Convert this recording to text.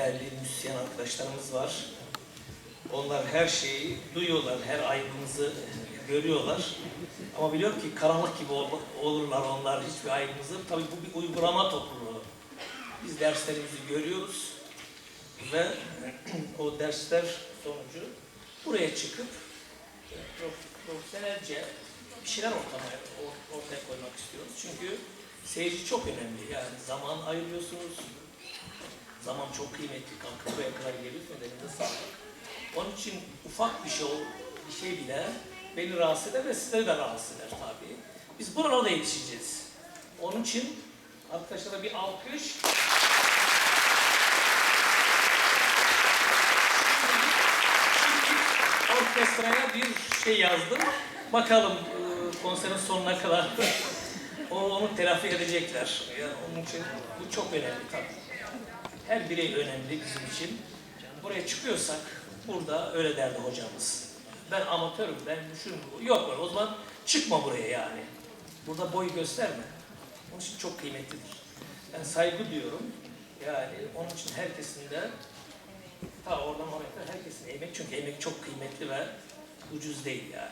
arkadaşlarımız var. Onlar her şeyi duyuyorlar, her aybımızı görüyorlar. Ama biliyorum ki karanlık gibi ol- olurlar onlar hiçbir aybımızı. Tabii bu bir uygulama topluluğu. Biz derslerimizi görüyoruz ve o dersler sonucu buraya çıkıp prof- profesyonelce bir şeyler ortaya, or- ortaya koymak istiyoruz. Çünkü seyirci çok önemli. Yani zaman ayırıyorsunuz. Zaman çok kıymetli. Kalkıp buraya kadar geliyorsunuz. Elinize sağlık. Onun için ufak bir şey, bir şey bile beni rahatsız eder ve sizleri de rahatsız eder tabii. Biz buralara da yetişeceğiz. Onun için arkadaşlara bir alkış. Orkestraya bir şey yazdım. Bakalım e, konserin sonuna kadar o onu telafi edecekler. Yani onun için bu çok önemli tabii. Her birey önemli bizim için. Buraya çıkıyorsak burada öyle derdi hocamız. Ben amatörüm, ben düşünürüm. Yok o zaman çıkma buraya yani. Burada boy gösterme. Onun için çok kıymetlidir. Ben saygı diyorum. Yani onun için herkesin de ta oradan oraya herkesin emek çünkü emek çok kıymetli ve ucuz değil yani.